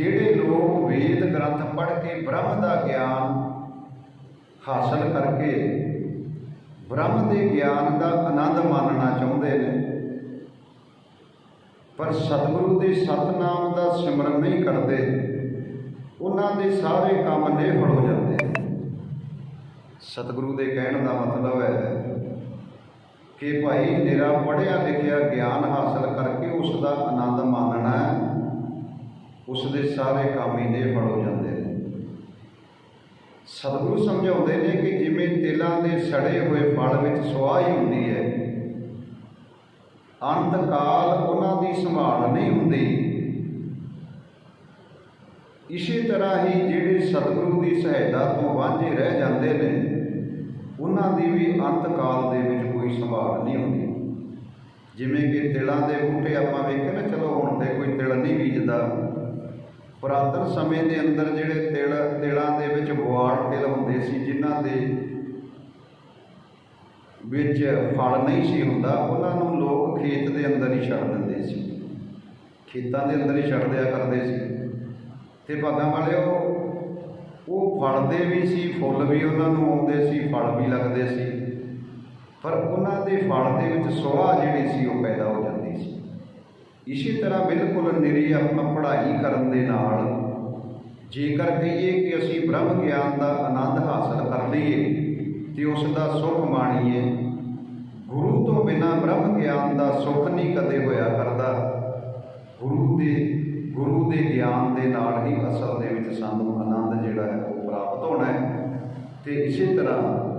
ਜਿਹੜੇ ਲੋਕ ਵੇਦ ਗ੍ਰੰਥ ਪੜ੍ਹ ਕੇ ਬ੍ਰਹਮ ਦਾ ਗਿਆਨ ਹਾਸਲ ਕਰਕੇ ਬ੍ਰਹਮ ਦੇ ਗਿਆਨ ਦਾ ਆਨੰਦ ਮਾਣਨਾ ਚਾਹੁੰਦੇ ਨੇ, ਪਰ ਸਤਿਗੁਰੂ ਦੇ ਸਤਨਾਮ ਦਾ ਸਿਮਰਨ ਨਹੀਂ ਕਰਦੇ, ਉਹਨਾਂ ਦੇ ਸਾਰੇ ਕੰਮ ਨਿਹੜ ਹੋ ਜਾਂਦੇ ਸਤਿਗੁਰੂ ਦੇ ਕਹਿਣ ਦਾ ਮਤਲਬ ਹੈ ਕਿ ਭਾਈ, ਮੇਰਾ ਪੜ੍ਹਿਆ ਲਿਖਿਆ ਗਿਆਨ ਹਾਸਲ ਕਰਕੇ ਉਸ ਦਾ ਆਨੰਦ ਮਾਣਨਾ ਉਸ ਦੇ ਸਾਰੇ ਕੰਮ ਹੀ ਨਿਫੜ ਹੋ ਜਾਂਦੇ ਨੇ। ਸਤਿਗੁਰੂ ਸਮਝਾਉਂਦੇ ਨੇ ਕਿ ਜਿਵੇਂ ਤਿਲਾਂ ਦੇ ਸੜੇ ਹੋਏ ਫਲ ਵਿੱਚ ਸੁਆਹ ਹੀ ਹੁੰਦੀ ਹੈ ਅੰਤ ਕਾਲ ਉਹਨਾਂ ਦੀ ਸੰਭਾਲ ਨਹੀਂ ਹੁੰਦੀ। ਇਸੇ ਤਰ੍ਹਾਂ ਹੀ ਜਿਹੜੇ ਸਤਿਗੁਰੂ ਦੀ ਸਹਾਇਤਾ ਤੋਂ ਵਾਂਝੇ ਰਹਿ ਜਾਂਦੇ ਨੇ, ਉਹਨਾਂ ਦੀ ਵੀ ਅੰਤ ਕਾਲ ਦੇ ਵਿੱਚ ਕੋਈ ਸੰਭਾਲ ਨਹੀਂ ਹੁੰਦੀ। ਜਿਵੇਂ ਕਿ ਤਿਲਾਂ ਦੇ ਬੂਟੇ ਆਪਾਂ ਵੇਖੇ ਨਾ, ਚਲੋ ਹੁਣ ਤੇ ਕੋਈ ਤਿਲ ਨਹੀਂ ਬੀਜਦਾ। ਪੁਰਾਤਨ ਸਮੇਂ ਦੇ ਅੰਦਰ ਜਿਹੜੇ ਤਿਲ, ਤਿਲਾਂ ਦੇ ਵਿੱਚ ਬੁਆੜ ਤਿਲ ਹੁੰਦੇ ਸੀ, ਜਿਨ੍ਹਾਂ ਦੇ ਵਿੱਚ ਫਲ ਨਹੀਂ ਸੀ ਹੁੰਦਾ, ਉਹਨਾਂ ਨੂੰ ਲੋਕ ਖੇਤ ਦੇ ਅੰਦਰ ਹੀ ਛੱਡ ਦਿੰਦੇ ਸੀ। ਖੇਤਾਂ ਦੇ ਅੰਦਰ ਹੀ ਛੱਡ ਦਿਆ ਕਰਦੇ ਸੀ। ਤੇ ਭਾਗਾਂ ਵਾਲਿਓ, ਉਹ ਫਲਦੇ ਵੀ ਸੀ, ਫੁੱਲ ਵੀ ਉਹਨਾਂ ਨੂੰ ਆਉਂਦੇ ਸੀ, ਫਲ ਵੀ ਲੱਗਦੇ ਸੀ। ਪਰ ਉਹਨਾਂ ਦੇ ਫਲ ਦੇ ਵਿੱਚ ਸੁਆਹ ਜਿਹੜੀ ਸੀ, ਉਹ ਪੈਦਾ ਹੋ ਜਾਂਦੀ ਸੀ। ਇਸੇ ਤਰ੍ਹਾਂ ਬਿਲਕੁਲ ਨਿਰੀ ਆਪਣਾ ਪੜ੍ਹਾਈ ਕਰਨ ਦੇ ਨਾਲ ਜੇਕਰ ਕਹੀਏ ਕਿ ਅਸੀਂ ਬ੍ਰਹਮ ਗਿਆਨ ਦਾ ਆਨੰਦ ਹਾਸਲ ਕਰ ਲਈਏ, ਤੇ ਉਸ ਦਾ ਸੁਖ ਮਾਣੀਏ, ਗੁਰੂ ਤੋਂ ਬਿਨਾ ਬ੍ਰਹਮ ਗਿਆਨ ਦਾ ਸੁਖ ਨਹੀਂ ਕਦੇ ਹੋਇਆ ਕਰਦਾ। ਗੁਰੂ ਦੇ ਗੁਰੂ ਦੇ ਗਿਆਨ ਦੇ ਨਾਲ ਹੀ ਅਸਲ ਦੇ ਵਿੱਚ ਸਾਨੂੰ ਆਨੰਦ ਜਿਹੜਾ ਹੈ ਉਹ ਪ੍ਰਾਪਤ ਹੋਣਾ ਹੈ। ਤੇ ਇਸੇ ਤਰ੍ਹਾਂ